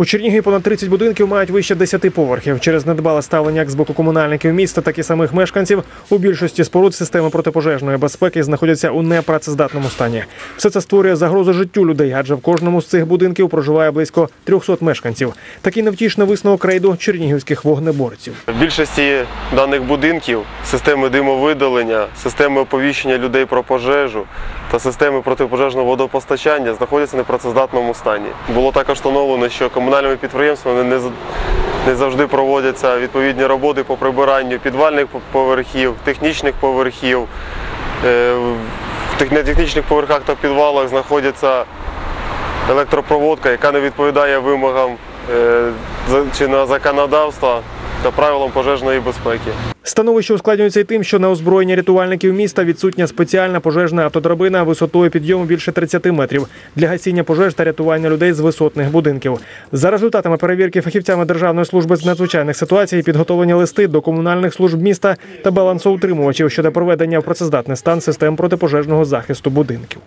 У Чернігові понад 30 будинків мають вище 10 поверхів. Через недбале ставлення як з боку комунальників міста, так і самих мешканців. У більшості споруд системи протипожежної безпеки знаходяться у непрацездатному стані. Все це створює загрозу життю людей, адже в кожному з цих будинків проживає близько 300 мешканців. Такий невтішний висновок рейду чернігівських вогнеборців. В більшості даних будинків системи димовидалення, системи оповіщення людей про пожежу та системи протипожежного водопостачання знаходяться в непрацездатному стані. Було також встановлено, що комунальними підприємствами не, не завжди проводяться відповідні роботи по прибиранню підвальних поверхів, технічних поверхів. Е, В технічних поверхах та підвалах знаходиться електропроводка, яка не відповідає вимогам е, чинного законодавства та правилам пожежної безпеки. Становище ускладнюється й тим, що на озброєння рятувальників міста відсутня спеціальна пожежна автодрабина висотою підйому більше 30 метрів для гасіння пожеж та рятування людей з висотних будинків. За результатами перевірки фахівцями Державної служби з надзвичайних ситуацій підготовлені листи до комунальних служб міста та балансоутримувачів щодо проведення в працездатний стан систем протипожежного захисту будинків.